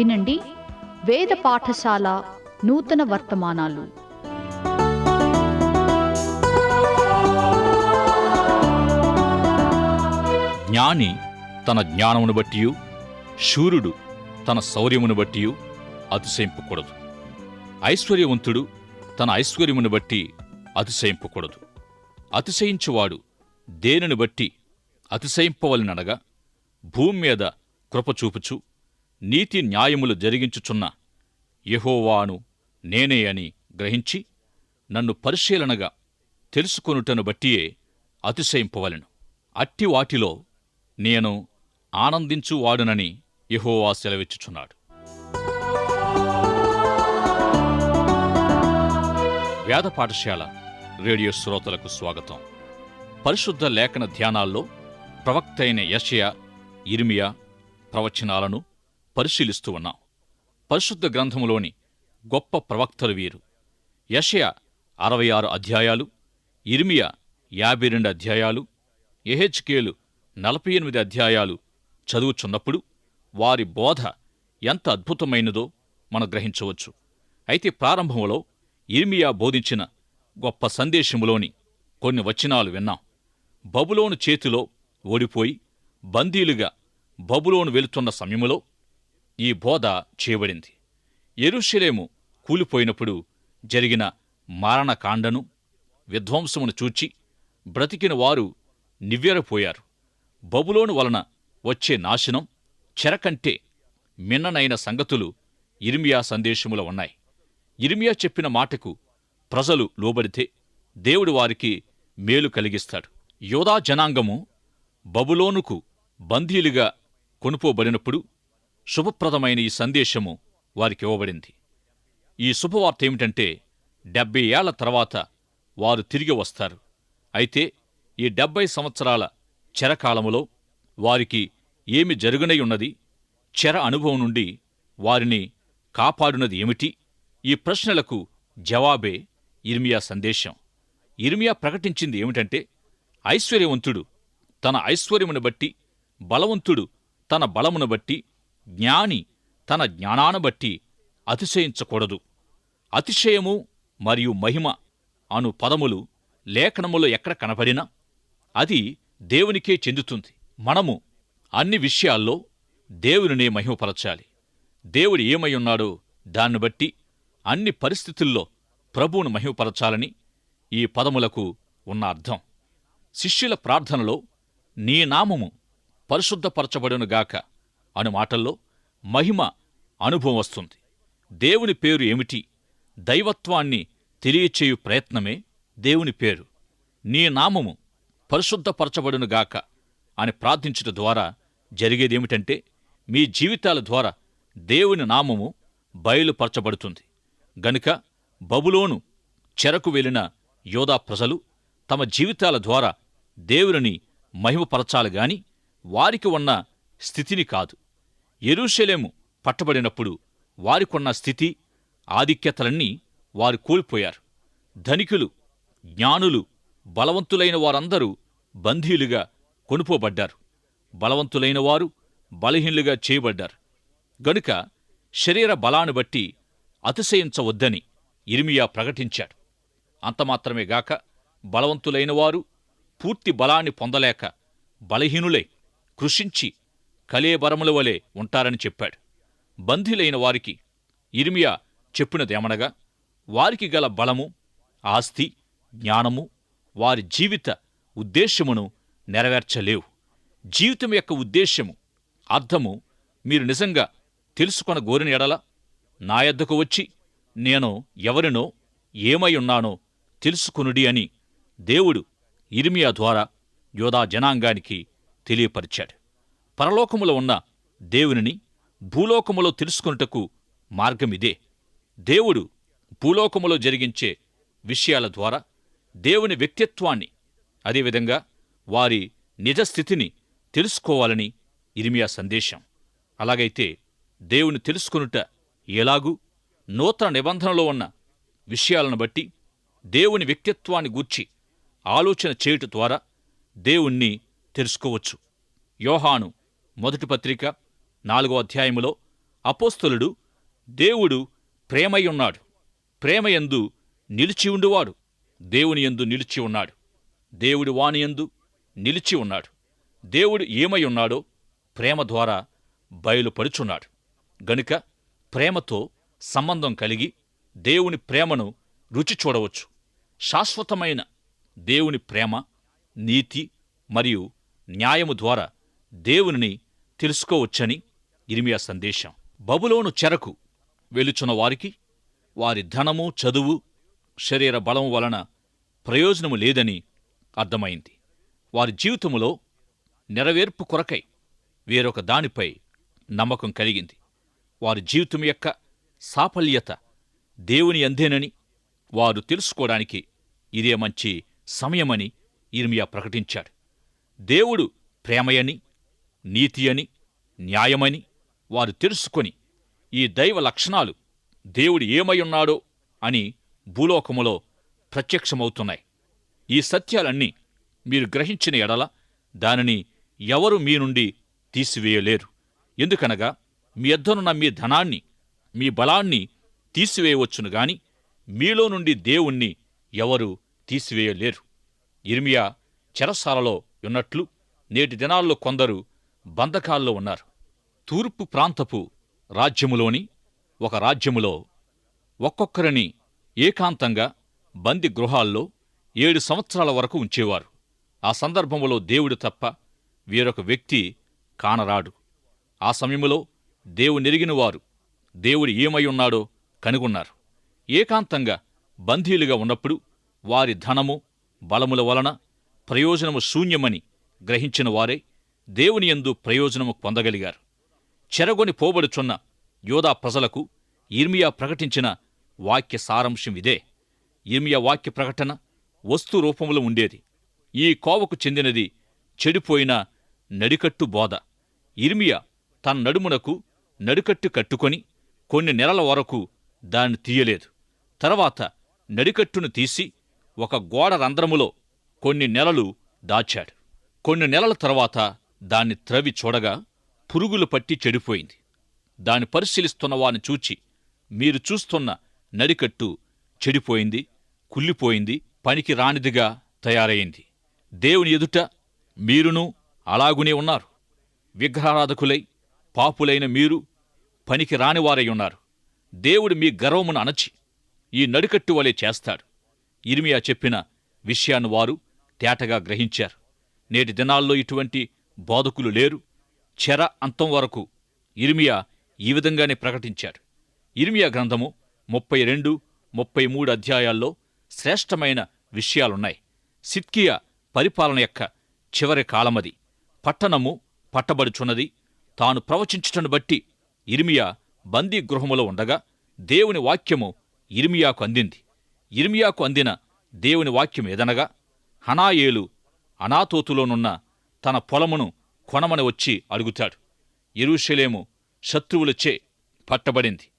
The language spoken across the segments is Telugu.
వినండి. వేద పాఠశాల నూతన వర్తమానాలు. జ్ఞాని తన జ్ఞానమును బట్టి శూరుడు తన శౌర్యమును బట్టి అతిశయింపకూడదు. ఐశ్వర్యవంతుడు తన ఐశ్వర్యమును బట్టి అతిశయింపకూడదు. అతిశయించువాడు దేనిని బట్టి అతిశయింపవలననగా భూమి మీద కృపచూపుచు నీతి న్యాయములు జరిగించుచున్న యహోవాను నేనే అని గ్రహించి నన్ను పరిశీలనగా తెలుసుకొనుటను బట్టియే అతిశయింపవలెను. అట్టి వాటిలో నేను ఆనందించువాడునని యెహోవా సెలవిచ్చుచున్నాడు. వేద పాఠశాల రేడియో శ్రోతలకు స్వాగతం. పరిశుద్ధ లేఖన ధ్యానాల్లో ప్రవక్తైన యషయ ఇర్మియా ప్రవచనాలను పరిశీలిస్తూ ఉన్నాం. పరిశుద్ధ గ్రంథములోని గొప్ప ప్రవక్తలు వీరు. యషయ అరవై ఆరు అధ్యాయాలు ఇర్మియా యాభై రెండు అధ్యాయాలు ఎహెచ్కేలు నలభై ఎనిమిది అధ్యాయాలు చదువుచున్నప్పుడు వారి బోధ ఎంత అద్భుతమైనదో మనం గ్రహించవచ్చు. అయితే ప్రారంభంలో ఇర్మియా బోధించిన గొప్ప సందేశములోని కొన్ని వచనాలు విన్నాం. బబులోను చేతిలో ఓడిపోయి బందీలుగా బబులోను వెళుతున్న సమయములో ఈ బోధ చేయబడింది. ఎరుషలేము కూలిపోయినప్పుడు జరిగిన మారణకాండను విధ్వంసమును చూచి బ్రతికిన వారు నివ్వెరపోయారు. బబులోను వలన వచ్చే నాశనం చెరకంటే మిన్ననైన సంగతులు ఇర్మియా సందేశములో ఉన్నాయి. ఇర్మియా చెప్పిన మాటకు ప్రజలు లోబడితే దేవుడు వారికి మేలు కలిగిస్తాడు. యోధా జనాంగము బబులోనుకు బందీలుగా కొనుపోబడినప్పుడు శుభప్రదమైన ఈ సందేశము వారికి ఇవ్వబడింది. ఈ శుభవార్త ఏమిటంటే డెబ్బై ఏళ్ళ తర్వాత వారు తిరిగి వస్తారు. అయితే ఈ డెబ్బై సంవత్సరాల చెరకాలములో వారికి ఏమి జరుగునై ఉన్నది? చెర అనుభవం నుండి వారిని కాపాడునది ఏమిటి? ఈ ప్రశ్నలకు జవాబే ఇర్మియా సందేశం. ఇర్మియా ప్రకటించింది ఏమిటంటే ఐశ్వర్యవంతుడు తన ఐశ్వర్యమును బట్టి బలవంతుడు తన బలమును బట్టి జ్ఞాని తన జ్ఞానాన్ని బట్టి అతిశయించకూడదు. అతిశయము మరియు మహిమ అను పదములు లేఖనములో ఎక్కడ కనపడినా అది దేవునికే చెందుతుంది. మనము అన్ని విషయాల్లో దేవునినే మహిమపరచాలి. దేవుడు ఏమై ఉన్నాడో దాన్ని బట్టి అన్ని పరిస్థితుల్లో ప్రభువును మహిమపరచాలని ఈ పదములకు ఉన్న అర్థం. శిష్యుల ప్రార్థనలో నీ నామము పరిశుద్ధపరచబడునుగాక. అను మాటల్లో మహిమ అనుభవం వస్తుంది. దేవుని పేరు ఏమిటి? దైవత్వాన్ని తెలియచేయు ప్రయత్నమే దేవుని పేరు. నీ నామము పరిశుద్ధపరచబడునుగాక అని ప్రార్థించుట ద్వారా జరిగేదేమిటంటే మీ జీవితాల ద్వారా దేవుని నామము బయలుపరచబడుతుంది. గనుక బబులోను చెరకు వెళ్ళిన యోధా ప్రజలు తమ జీవితాల ద్వారా దేవుని మహిమపరచాలి గాని వారికి ఉన్న స్థితిని కాదు. ఎరుషలేము పట్టబడినప్పుడు వారికున్న స్థితి ఆధిక్యతలన్నీ వారు కోల్పోయారు. ధనికులు జ్ఞానులు బలవంతులైన వారందరూ బంధీలుగా కొనుపోబడ్డారు. బలవంతులైన వారు బలహీనులుగా చేయబడ్డారు. గనుక శరీర బలాన్ని బట్టి అతిశయించవద్దని ఇర్మియా ప్రకటించాడు. అంతమాత్రమే గాక బలవంతులైన వారు పూర్తి బలాన్ని పొందలేక బలహీనులై కృషించి కలేబరముల వలె ఉంటారని చెప్పాడు. బంధిలైన వారికి ఇర్మియా చెప్పినదేమనగా వారికి గల బలము ఆస్తి జ్ఞానము వారి జీవిత ఉద్దేశ్యమును నెరవేర్చలేవు. జీవితం యొక్క ఉద్దేశ్యము అర్థము మీరు నిజంగా తెలుసుకొన గోరిన ఎడల నా యొద్దకు వచ్చి నేను ఎవరినో ఏమై ఉన్నానో తెలుసుకునుడి అని దేవుడు ఇర్మియా ద్వారా యోధా జనాంగానికి తెలియపరిచాడు. పరలోకములో ఉన్న దేవునిని భూలోకములో తెలుసుకొనుటకు మార్గమిదే. దేవుడు భూలోకములో జరిగించే విషయాల ద్వారా దేవుని వ్యక్తిత్వాన్ని అదేవిధంగా వారి నిజస్థితిని తెలుసుకోవాలని ఇరిమియా సందేశం. అలాగైతే దేవుని తెలుసుకొనుట ఎలాగూ నూతన నిబంధనలో ఉన్న విషయాలను బట్టి దేవుని వ్యక్తిత్వాన్ని గూర్చి ఆలోచన చేయుట ద్వారా దేవుణ్ణి తెలుసుకోవచ్చు. యోహాను మొదటి పత్రిక నాలుగో అధ్యాయములో అపోస్తలుడు దేవుడు ప్రేమై ఉన్నాడు. ప్రేమయందు నిలిచి ఉండువాడు. దేవుని యందు నిలిచి ఉన్నాడు. దేవుడు వానియందు నిలిచి ఉన్నాడు. దేవుడు ఏమై ఉన్నాడో ప్రేమ ద్వారా బయలుపరుచున్నాడు. గనుక ప్రేమతో సంబంధం కలిగి దేవుని ప్రేమను రుచి చూడవచ్చు. శాశ్వతమైన దేవుని ప్రేమ నీతి మరియు న్యాయము ద్వారా దేవునిని తెలుసుకోవచ్చని ఇరిమియా సందేశం. బబులోను చెరకు వెలుచున్న వారికి వారి ధనము చదువు శరీర బలం వలన ప్రయోజనము లేదని అర్థమైంది. వారి జీవితములో నెరవేర్పు కొరకై వేరొక దానిపై నమ్మకం కలిగింది. వారి జీవితం యొక్క సాఫల్యత దేవుని అందేనని వారు తెలుసుకోవడానికి ఇదే మంచి సమయమని ఇర్మియా ప్రకటించాడు. దేవుడు ప్రేమయని నీతి అని న్యాయమని వారు తెలుసుకొని ఈ దైవ లక్షణాలు దేవుడు ఏమయున్నాడో అని భూలోకములో ప్రత్యక్షమవుతున్నాయి. ఈ సత్యాలన్నీ మీరు గ్రహించిన ఎడల దానిని ఎవరు మీ నుండి తీసివేయలేరు. ఎందుకనగా మీ ఎద్దనున్న మీ ధనాన్ని మీ బలాన్ని తీసివేయవచ్చును గాని మీలో నుండి దేవుణ్ణి ఎవరు తీసివేయలేరు. ఇర్మియా చెరసాలలో ఉన్నట్లు నేటి దినాల్లో కొందరు బంధకాల్లో ఉన్నారు. తూర్పు ప్రాంతపు రాజ్యములోని ఒక రాజ్యములో ఒక్కొక్కరిని ఏకాంతంగా బంది గృహాల్లో ఏడు సంవత్సరాల వరకు ఉంచేవారు. ఆ సందర్భములో దేవుడు తప్ప వేరొక వ్యక్తి కానరాడు. ఆ సమయములో దేవునెరిగినవారు దేవుడు ఏమై ఉన్నాడో కనుగొన్నారు. ఏకాంతంగా బందీలుగా ఉన్నప్పుడు వారి ధనము బలముల వలన ప్రయోజనము శూన్యమని గ్రహించిన వారే దేవుని యందు ప్రయోజనము పొందగలిగారు. చెరగొని పోబడుచున్న యోధా ప్రజలకు ఇర్మియా ప్రకటించిన వాక్య సారాంశం ఇదే. ఇర్మియా వాక్య ప్రకటన వస్తు రూపంలో ఉండేది. ఈ కోవకు చెందినది చెడిపోయిన నడికట్టు బోధ. ఇర్మియా తన నడుమునకు నడికట్టు కట్టుకొని కొన్ని నెలల వరకు దాన్ని తీయలేదు. తర్వాత నడికట్టును తీసి ఒక గోడ రంధ్రములో కొన్ని నెలలు దాచాడు. కొన్ని నెలల తర్వాత దాన్ని త్రవి చూడగా పురుగులు పట్టి చెడిపోయింది. దాన్ని పరిశీలిస్తున్న వారిని చూచి మీరు చూస్తున్న నడికట్టు చెడిపోయింది కుళ్ళిపోయింది పనికి రానిదిగా తయారైంది. దేవుని ఎదుట మీరును అలాగునే ఉన్నారు. విగ్రహారాధకులై పాపులైన మీరు పనికి రానివారై ఉన్నారు. దేవుడు మీ గర్వమును అణచి ఈ నడికట్టు వలె చేస్తాడు. ఇర్మియా చెప్పిన విషయాన్ని వారు తేటగా గ్రహించారు. నేటి దినాల్లో ఇటువంటి బోధకులు లేరు. చెర అంతం వరకు ఇర్మియా ఈ విధంగానే ప్రకటించారు ఇర్మియా గ్రంథము ముప్పై రెండు ముప్పై మూడు అధ్యాయాల్లో శ్రేష్టమైన విషయాలున్నాయి. సిత్కియా పరిపాలన యొక్క చివరి కాలమది. పట్టణము పట్టబడుచున్నది. తాను ప్రవచించుటను బట్టి ఇర్మియా బందీ గృహములో ఉండగా దేవుని వాక్యము ఇర్మియాకు అందింది. ఇర్మియాకు అందిన దేవుని వాక్యం ఏదనగా హనాయేలు అనాతోతులోనున్న తన పొలమును కొనమని వచ్చి అడుగుతాడు. ఎరుషలేము శత్రువులచే పట్టబడింది.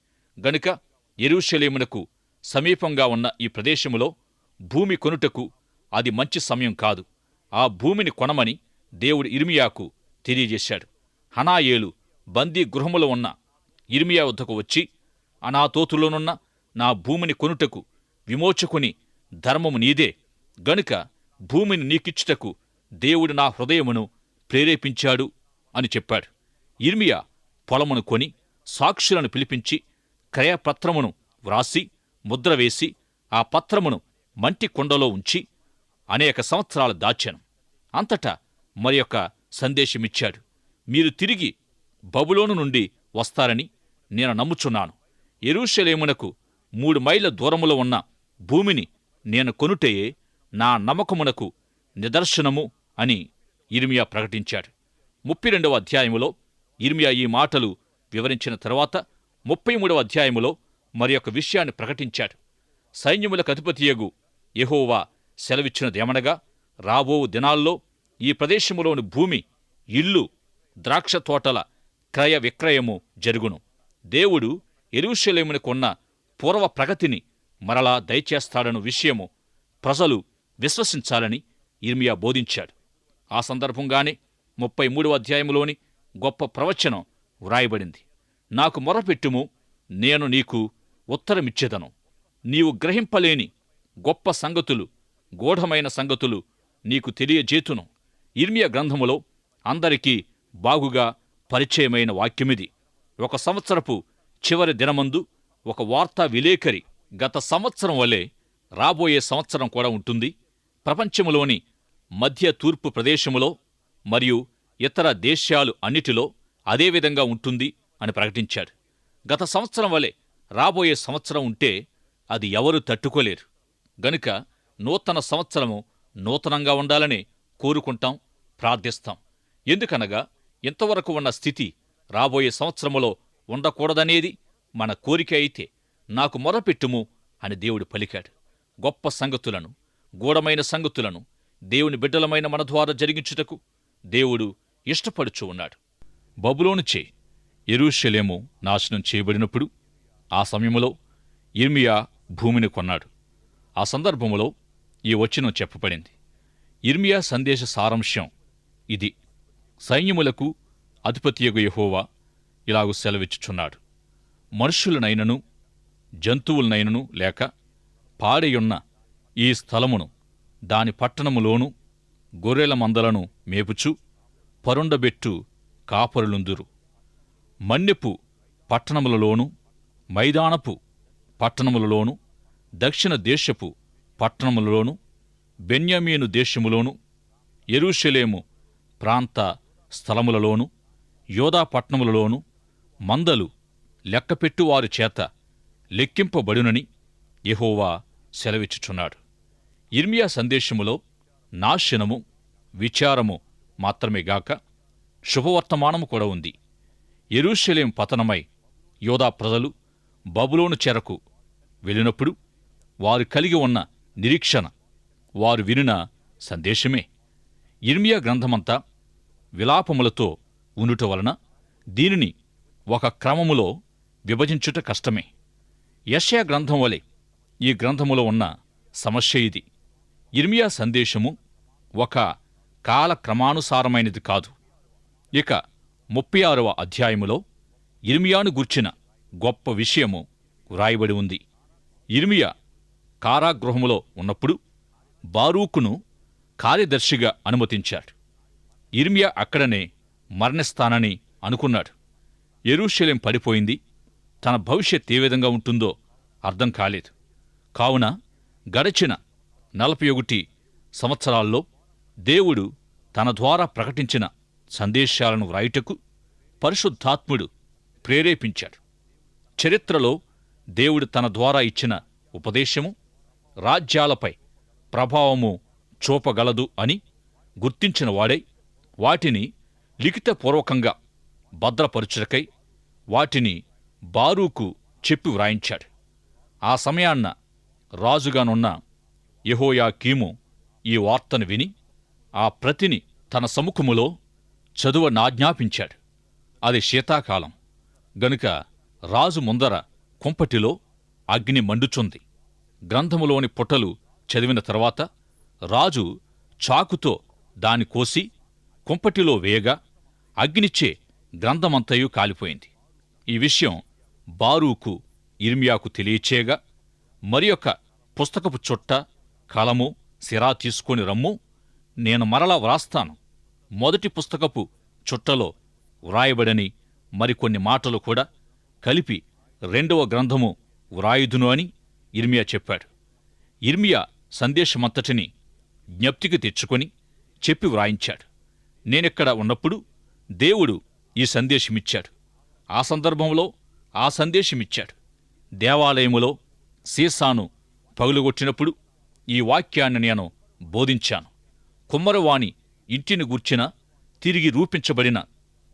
గనుక ఎరుషలేమునకు సమీపంగా ఉన్న ఈ ప్రదేశములో భూమి కొనుటకు అది మంచి సమయం కాదు. ఆ భూమిని కొనమని దేవుడు ఇర్మియాకు తెలియజేశాడు. హనాయేలు బందీ గృహములో ఉన్న ఇర్మియా వద్దకు వచ్చి అనాతోతులోనున్న నా భూమిని కొనుటకు విమోచకుని ధర్మము నీదే. గనుక భూమిని నీకిచ్చుటకు దేవుడు నా హృదయమును ప్రేరేపించాడు అని చెప్పాడు. ఇర్మియా పొలమును కొని సాక్షులను పిలిపించి క్రయపత్రమును వ్రాసి ముద్ర వేసి ఆ పత్రమును మంటి కుండలో ఉంచి అనేక సంవత్సరాలు దాచాను. అంతటా మరి యొక్క సందేశమిచ్చాడు. మీరు తిరిగి బబులోను నుండి వస్తారని నేను నమ్ముచున్నాను. ఎరుషలేమునకు మూడు మైళ్ళ దూరములో ఉన్న భూమిని నేను కొనుటయే నా నమ్మకమునకు నిదర్శనము అని ఇర్మియా ప్రకటించాడు. ముప్పై రెండవ అధ్యాయములో ఇర్మియా ఈ మాటలు వివరించిన తరువాత ముప్పై మూడవ అధ్యాయములో మరి ఒక విషయాన్ని ప్రకటించాడు. సైన్యములకు అధిపతియగు యహోవా సెలవిచ్చినదేమనగా రాబో దినాల్లో ఈ ప్రదేశములోని భూమి ఇల్లు ద్రాక్ష తోటల క్రయ విక్రయము జరుగును. దేవుడు ఎరుషలేముని కొన్న పూర్వ ప్రగతిని మరలా దయచేస్తాడను విషయము ప్రజలు విశ్వసించాలని ఇర్మియా బోధించాడు. ఆ సందర్భంగానే ముప్పై మూడవ అధ్యాయములోని గొప్ప ప్రవచనం వ్రాయబడింది. నాకు మొరపెట్టుము నేను నీకు ఉత్తరమిచ్చేదను. నీవు గ్రహింపలేని గొప్ప సంగతులు గూఢమైన సంగతులు నీకు తెలియజేతును. ఇర్మియా గ్రంథములో అందరికీ బాగుగా పరిచయమైన వాక్యమిది. ఒక సంవత్సరపు చివరి దినమందు ఒక వార్తా విలేకరి గత సంవత్సరం వలె రాబోయే సంవత్సరం కూడా ఉంటుంది. ప్రపంచంలోని మధ్య తూర్పు ప్రదేశములో మరియు ఇతర దేశాలు అన్నిటిలో అదేవిధంగా ఉంటుంది అని ప్రకటించాడు. గత సంవత్సరం వలె రాబోయే సంవత్సరం ఉంటే అది ఎవరు తట్టుకోలేరు. గనుక నూతన సంవత్సరము నూతనంగా ఉండాలని కోరుకుంటాం ప్రార్థిస్తాం. ఎందుకనగా ఇంతవరకు ఉన్న స్థితి రాబోయే సంవత్సరములో ఉండకూడదనేది మన కోరిక అయితే నాకు మొరపెట్టుము అని దేవుడు పలికాడు. గొప్ప సంగతులను గూఢమైన సంగతులను దేవుని బిడ్డలమైన మన ద్వారా జరిగించుటకు దేవుడు ఇష్టపడుచు ఉన్నాడు. బబులోనుచే ఎరుషలేము నాశనం చేయబడినప్పుడు ఆ సమయములో ఇర్మియా భూమిని కొన్నాడు. ఆ సందర్భములో ఈ వచనం చెప్పబడింది. ఇర్మియా సందేశ సారాంశం ఇది. సైన్యములకు అధిపతియగు యహోవా ఇలాగు సెలవిచ్చుచున్నాడు. మనుష్యులనైనను జంతువులనైనను లేక పాడేయున్న ఈ స్థలమును దాని పట్టణములోను గొర్రెల మందలను మేపుచు పరుండబెట్టు కాపరులుందురు. మన్యపు పట్టణములలోను మైదానపు పట్టణములలోను దక్షిణ దేశపు పట్టణములలోను బెన్యమీను దేశములోను ఎరుషలేము ప్రాంత స్థలములలోను యోధా పట్టణములలోను మందలు లెక్కపెట్టువారి చేత లెక్కింపబడునని యెహోవా సెలవిచ్చుచున్నాడు. ఇర్మియా సందేశములో నాశనము విచారము మాత్రమే గాక శుభవర్తమానము కూడా ఉంది. ఎరూషలేం పతనమై యోధా ప్రజలు బబులోను చెరకు వెళ్ళినప్పుడు వారు కలిగి ఉన్న నిరీక్షణ వారు వినిన సందేశమే. ఇర్మియా గ్రంథమంతా విలాపములతో ఉండుట వలన దీనిని ఒక క్రమములో విభజించుట కష్టమే. యశ్యా గ్రంథం వలె ఈ గ్రంథములో ఉన్న సమస్య ఇది. ఇర్మియా సందేశము ఒక కాలక్రమానుసారమైనది కాదు. ఇక ముప్పై ఆరవ అధ్యాయములో ఇర్మియాను గూర్చిన గొప్ప విషయము వ్రాయబడి ఉంది. ఇర్మియా కారాగృహములో ఉన్నప్పుడు బారూకును కార్యదర్శిగా అనుమతించాడు. ఇర్మియా అక్కడనే మరణిస్తానని అనుకున్నాడు. ఎరూషలేం పడిపోయింది. తన భవిష్యత్ ఏ విధంగా ఉంటుందో అర్థం కాలేదు. కావున గడచిన నలభై ఒకటి సంవత్సరాల్లో దేవుడు తన ద్వారా ప్రకటించిన సందేశాలను వ్రాయుటకు పరిశుద్ధాత్ముడు ప్రేరేపించాడు. చరిత్రలో దేవుడు తన ద్వారా ఇచ్చిన ఉపదేశము రాజ్యాలపై ప్రభావము చూపగలదు అని గుర్తించిన వాడై వాటిని లిఖితపూర్వకంగా భద్రపరుచుటకై వాటిని బారూకు చెప్పి వ్రాయించాడు. ఆ సమయాన్న రాజుగానున్న యహోయాకీము ఈ వార్తను విని ఆ ప్రతిని తన సముఖములో చదువ నాజ్ఞాపించాడు. అది శీతాకాలం. గనుక రాజు ముందర కుంపటిలో అగ్ని మండుచుంది. గ్రంథములోని పుటలు చదివిన తర్వాత రాజు చాకుతో దాని కోసి కుంపటిలో వేయగా అగ్నిచ్చే గ్రంథమంతయు కాలిపోయింది. ఈ విషయం బారూకు ఇర్మియాకు తెలియచేయగా మరి యొక్క పుస్తకపు చుట్ట కలము సిరా తీసుకొని రమ్ము నేను మరలా వ్రాస్తాను. మొదటి పుస్తకపు చుట్టలో వ్రాయబడని మరికొన్ని మాటలు కూడా కలిపి రెండవ గ్రంథము వ్రాయుదును అని ఇర్మియా చెప్పాడు. ఇర్మియా సందేశమంతటిని జ్ఞప్తికి తెచ్చుకొని చెప్పి వ్రాయించాడు. నేనిక్కడ ఉన్నప్పుడు దేవుడు ఈ సందేశమిచ్చాడు. ఆ సందర్భంలో ఆ సందేశమిచ్చాడు. దేవాలయములో సీసాను పగులుగొట్టినప్పుడు ఈ వాక్యాన్ని నేను బోధించాను. కుమ్మరవాణి ఇంటిని గూర్చిన తిరిగి రూపించబడిన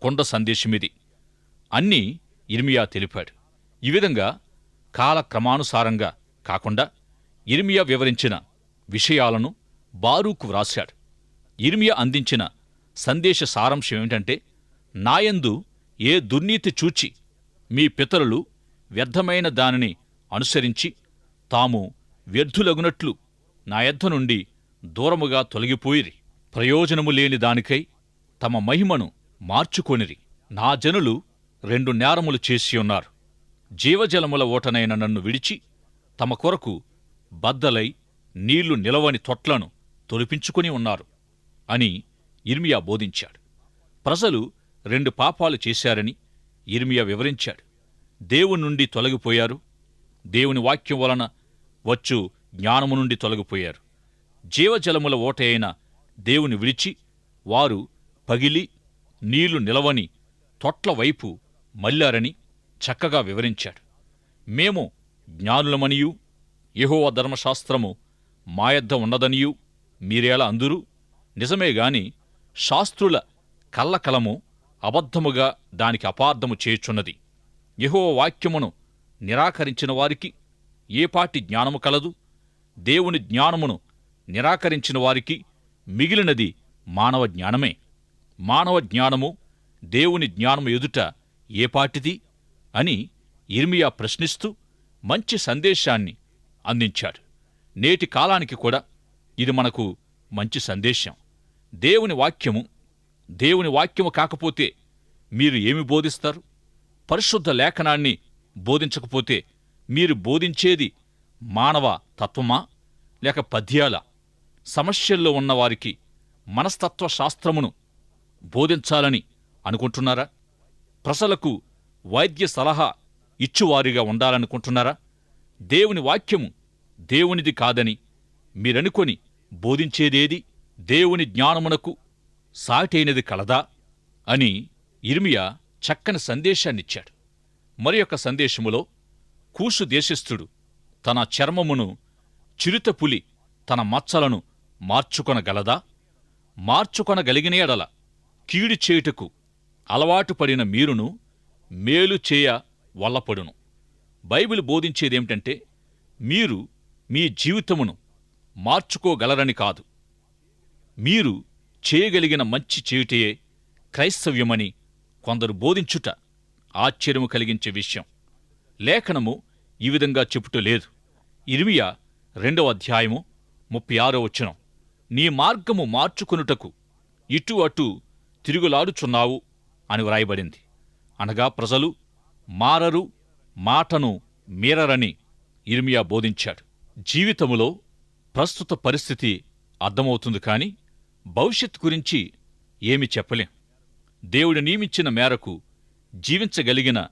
కొండ సందేశమిది. అన్నీ ఇర్మియా తెలిపాడు. ఈ విధంగా కాలక్రమానుసారంగా కాకుండా ఇర్మియా వివరించిన విషయాలను బారూకు వ్రాశాడు. ఇర్మియా అందించిన సందేశ సారాంశం ఏమిటంటే నాయందు ఏ దుర్నీతి చూచి మీ పితరులు వ్యర్థమైన దానిని అనుసరించి తాము వ్యర్థులగునట్లు నా యొద్ద నుండి దూరముగా తొలగిపోయిరి. ప్రయోజనము లేని దానికై తమ మహిమను మార్చుకొనిరి. నా జనులు రెండు నేరములు చేసి ఉన్నారు. జీవజలముల ఓటనైన నన్ను విడిచి తమ కొరకు బద్దలై నీళ్ళు నిలవని తొట్లను తొలిపించుకుని ఉన్నారు అని ఇర్మియా బోధించాడు. ప్రజలు రెండు పాపాలు చేశారని ఇర్మియా వివరించాడు. దేవుని నుండి తొలగిపోయారు. దేవుని వాక్యం వలన వచ్చు జ్ఞానము నుండి తొలగిపోయారు. జీవజలముల ఓట అయిన దేవుని విడిచి వారు పగిలి నీళ్ళు నిలవని తొట్ల వైపు మల్లారని చక్కగా వివరించాడు. మేము జ్ఞానులమనియు యహోవ ధర్మశాస్త్రము మాయద్ద ఉన్నదనియు మీరేలా అందురు? నిజమే గాని శాస్త్రుల కల్లకలము అబద్ధముగా దానికి అపార్థము చేయుచున్నది. యహో వాక్యమును నిరాకరించిన వారికి ఏపాటి జ్ఞానము కలదు? దేవుని జ్ఞానమును నిరాకరించిన వారికి మిగిలినది మానవ జ్ఞానమే. మానవ జ్ఞానము దేవుని జ్ఞానము ఎదుట ఏపాటిది అని ఇర్మియా ప్రశ్నిస్తూ మంచి సందేశాన్ని అందించాడు. నేటి కాలానికి కూడా ఇది మనకు మంచి సందేశం. దేవుని వాక్యము దేవుని వాక్యము కాకపోతే మీరు ఏమి బోధిస్తారు? పరిశుద్ధ లేఖనాన్ని బోధించకపోతే మీరు బోధించేది మానవ తత్వమా? లేక పద్యాల? సమస్యల్లో ఉన్నవారికి మనస్తత్వ శాస్త్రమును బోధించాలని అనుకుంటున్నారా? ప్రజలకు వైద్య సలహా ఇచ్చువారిగా ఉండాలనుకుంటున్నారా? దేవుని వాక్యము దేవునిది కాదని మీరనుకొని బోధించేదేది దేవుని జ్ఞానమునకు సాటైనది కలదా? అని ఇర్మియా చక్కని సందేశాన్నిచ్చాడు. మరి యొక్క సందేశములో కూసు దేశస్థుడు తన చర్మమును చిరుతపులి తన మచ్చలను మార్చుకొనగలదా? మార్చుకొనగలిగిన ఎడల కీడు చేయుటకు అలవాటు పడిన మీరును మేలు చేయ వల్లపడును. బైబిల్ బోధించేదేమిటంటే మీరు మీ జీవితమును మార్చుకోగలరని కాదు. మీరు చేయగలిగిన మంచి చేయుటయే క్రైస్తవ్యమని కొందరు బోధించుట ఆశ్చర్యము కలిగించే విషయం. లేఖనము ఈ విధంగా చెప్పుటలేదు ఇరిమియా రెండవ అధ్యాయము ముప్పై ఆరో వచనం. నీ మార్గము మార్చుకొనుటకు ఇటు అటు తిరుగులాడుచున్నావు అని వ్రాయబడింది. అనగా ప్రజలు మారరు మాటను మీరరని ఇర్మియా బోధించాడు. జీవితములో ప్రస్తుత పరిస్థితి అర్థమవుతుంది కాని భవిష్యత్ గురించి ఏమి చెప్పలేం. దేవుడు నియమించిన మేరకు జీవించగలిగిన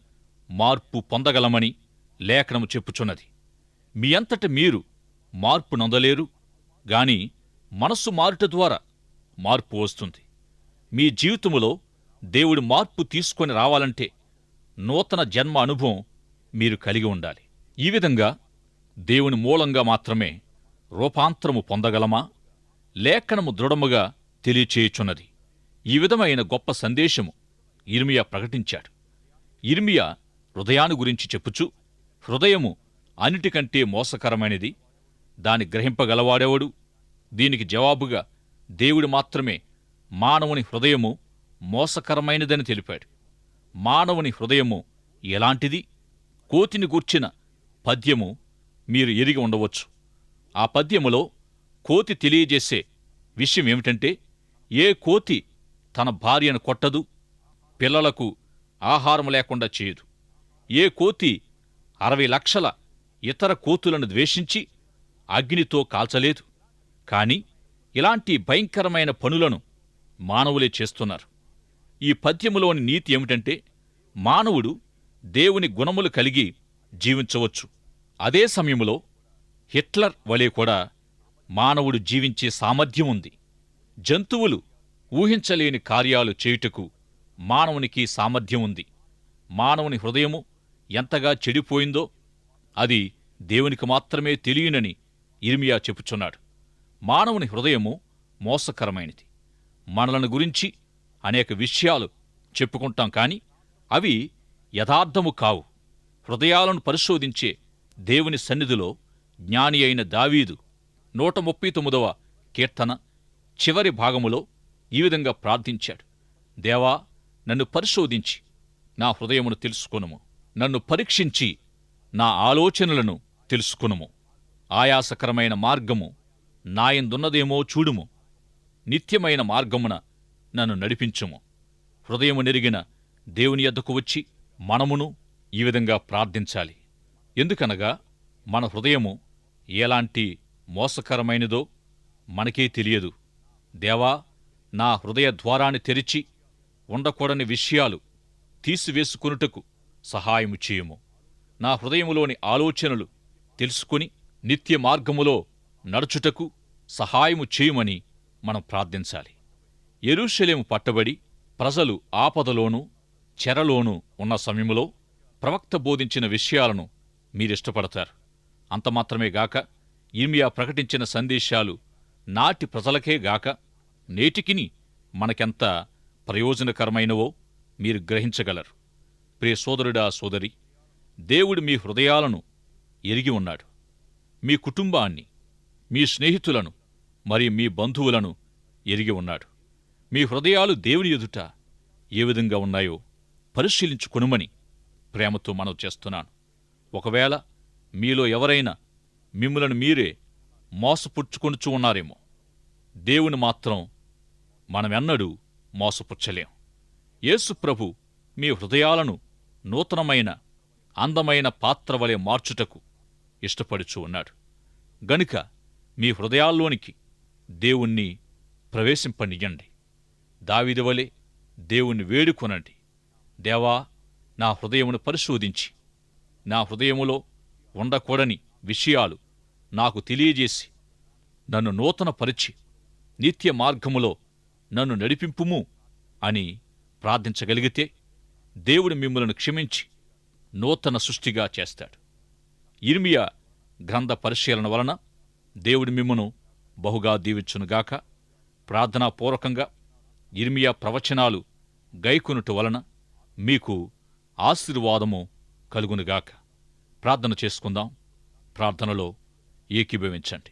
మార్పు పొందగలమని లేఖనము చెప్పుచున్నది. మీ అంతట మీరు మార్పు నొందలేరు గాని మనస్సు మారుట ద్వారా మార్పు వస్తుంది. మీ జీవితములో దేవుడి మార్పు తీసుకొని రావాలంటే నూతన జన్మ అనుభవం మీరు కలిగి ఉండాలి. ఈ విధంగా దేవుని మూలంగా మాత్రమే రూపాంతరము పొందగలమా? లేఖనము దృఢముగా తెలియచేయుచున్నది. ఈ విధమైన గొప్ప సందేశము ఇర్మియా ప్రకటించాడు. ఇర్మియా హృదయాన్ని గురించి చెప్పుచు హృదయము అన్నిటికంటే మోసకరమైనది. దాని గ్రహింపగలవాడెవడు? దీనికి జవాబుగా దేవుడు మాత్రమే మానవుని హృదయము మోసకరమైనదని తెలిపాడు. మానవుని హృదయము ఎలాంటిది? కోతిని గూర్చిన పద్యము మీరు ఎరిగి ఉండవచ్చు. ఆ పద్యములో కోతి తెలియజేసే విషయం ఏమిటంటే ఏ కోతి తన భార్యను కొట్టదు పిల్లలకు ఆహారం లేకుండా చేయదు. ఏ కోతి అరవై లక్షల ఇతర కోతులను ద్వేషించి అగ్నితో కాల్చలేదు. కాని ఇలాంటి భయంకరమైన పనులను మానవులే చేస్తున్నారు. ఈ పద్యములోని నీతి ఏమిటంటే మానవుడు దేవుని గుణములు కలిగి జీవించవచ్చు. అదే సమయంలో హిట్లర్ వలె కూడా మానవుడు జీవించే సామర్థ్యం ఉంది. జంతువులు ఊహించలేని కార్యాలు చేయుటకు మానవునికి సామర్థ్యం ఉంది. మానవుని హృదయము ఎంతగా చెడిపోయిందో అది దేవునికి మాత్రమే తెలియనని ఇర్మియా చెప్పుచున్నాడు. మానవుని హృదయము మోసకరమైనది. మనలను గురించి అనేక విషయాలు చెప్పుకుంటాం కాని అవి యథార్థము కావు. హృదయాలను పరిశోధించే దేవుని సన్నిధిలో జ్ఞాని అయిన దావీదు నూట ముప్పై తొమ్మిదవ కీర్తన చివరి భాగములో ఈ విధంగా ప్రార్థించాడు. దేవా నన్ను పరిశోధించి నా హృదయమును తెలుసుకొనుము. నన్ను పరీక్షించి నా ఆలోచనలను తెలుసుకొనుము. ఆయాసకరమైన మార్గము నాయందున్నదేమో చూడుము. నిత్యమైన మార్గమున నన్ను నడిపించుము. హృదయము నెరిగిన దేవుని యొద్దకు వచ్చి మనమును ఈ విధంగా ప్రార్థించాలి. ఎందుకనగా మన హృదయము ఎలాంటి మోసకరమైనదో మనకే తెలియదు. దేవా నా హృదయ ద్వారాన్ని తెరిచి ఉండకూడని విషయాలు తీసివేసుకొనుటకు సహాయము చేయము. నా హృదయములోని ఆలోచనలు తెలుసుకుని నిత్య మార్గములో నడుచుటకు సహాయము చేయుమని మనం ప్రార్థించాలి. ఎరుషలేము పట్టబడి ప్రజలు ఆపదలోనూ చెరలోనూ ఉన్న సమయములో ప్రవక్త బోధించిన విషయాలను మీరిష్టపడతారు. అంతమాత్రమే గాక ఇర్మియా ప్రకటించిన సందేశాలు నాటి ప్రజలకే గాక నేటికిని మనకెంత ప్రయోజనకరమైనవో మీరు గ్రహించగలరు. ప్రియ సోదరుడా సోదరి దేవుడు మీ హృదయాలను ఎరిగి ఉన్నాడు. మీ కుటుంబాన్ని మీ స్నేహితులను మరియు మీ బంధువులను ఎరిగి ఉన్నాడు. మీ హృదయాలు దేవుని ఎదుట ఏ విధంగా ఉన్నాయో పరిశీలించుకొనుమని ప్రేమతో మనవి చేస్తున్నాను. ఒకవేళ మీలో ఎవరైనా మిమ్ములను మీరే మోసపుచ్చుకొనుచు ఉన్నారేమో దేవుని మాత్రం మనమెన్నడూ మోసపుచ్చలేం. యేసు ప్రభు మీ హృదయాలను నూతనమైన అందమైన పాత్ర వలె మార్చుటకు ఇష్టపడుచు ఉన్నాడు. గనుక మీ హృదయాల్లోనికి దేవుణ్ణి ప్రవేశింపనియ్యండి. దావిదవలే దేవుణ్ణి వేడుకొనండి. దేవా నా హృదయమును పరిశోధించి నా హృదయములో ఉండకూడని విషయాలు నాకు తెలియజేసి నన్ను నూతనపరిచి నిత్య మార్గములో నన్ను నడిపింపుము అని ప్రార్థించగలిగితే దేవుడు మిమ్మలను క్షమించి నూతన సృష్టిగా చేస్తాడు. ఇర్మియా గ్రంథ పరిశీలన వలన దేవుడి మిమ్మను బహుగా దీవించునుగాక. ప్రార్థనాపూర్వకంగా ఇర్మియా ప్రవచనాలు గైకొనుట వలన మీకు ఆశీర్వాదము కలుగునుగాక. ప్రార్థన చేసుకుందాం. ప్రార్థనలో ఏకీభవించండి.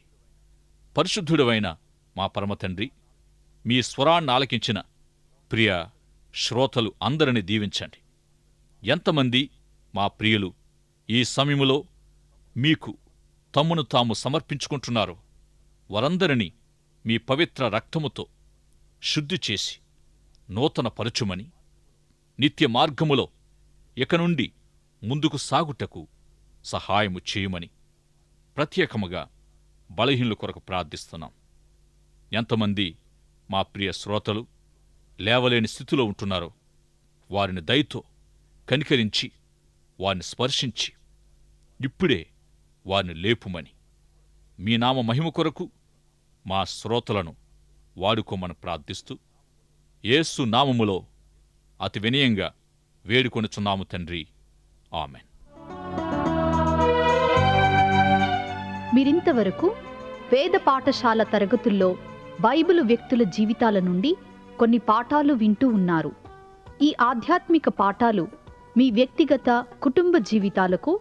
పరిశుద్ధుడవైన మా పరమతండ్రి మీ స్వరాన్ని ఆలకించిన ప్రియ శ్రోతలు అందరిని దీవించండి. ఎంతమంది మా ప్రియులు ఈ సమయములో మీకు తమ్మును తాము సమర్పించుకుంటున్నారో. వారందరినీ మీ పవిత్ర రక్తముతో శుద్ధి చేసి నూతన పరచుమని నిత్య మార్గములో ఇక నుండి ముందుకు సాగుటకు సహాయము చేయుమని ప్రత్యేకముగా బలహీనుల కొరకు ప్రార్థిస్తున్నాం. ఎంతమంది మా ప్రియ శ్రోతలు లేవలేని స్థితిలో ఉంటున్నారో వారిని దయతో కనికరించి వారిని స్పర్శించి ఇప్పుడే వారిని లేపుమని. మీ నామ మహిమ కొరకు మా శ్రోతలను వాడుకోమని ప్రార్థిస్తూ ఏసు నామములో అతి వినయంగా వేడుకొనుచున్నాము తండ్రి. ఆమెన్. మీరింతవరకు వేద పాఠశాల తరగతుల్లో బైబిలు వ్యక్తుల జీవితాల నుండి కొన్ని పాఠాలు వింటూ ఉన్నారు. ఈ ఆధ్యాత్మిక పాఠాలు మీ వ్యక్తిగత కుటుంబ జీవితాలకు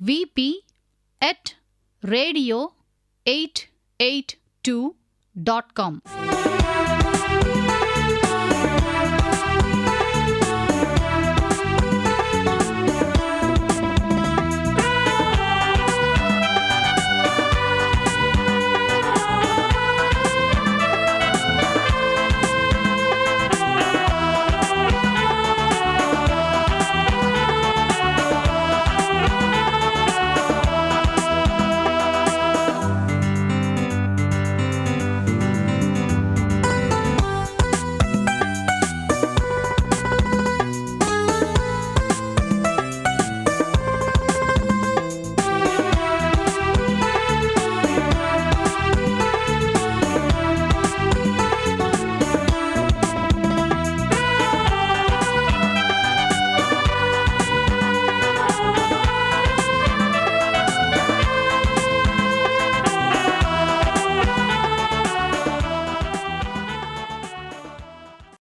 vp at radio882.com.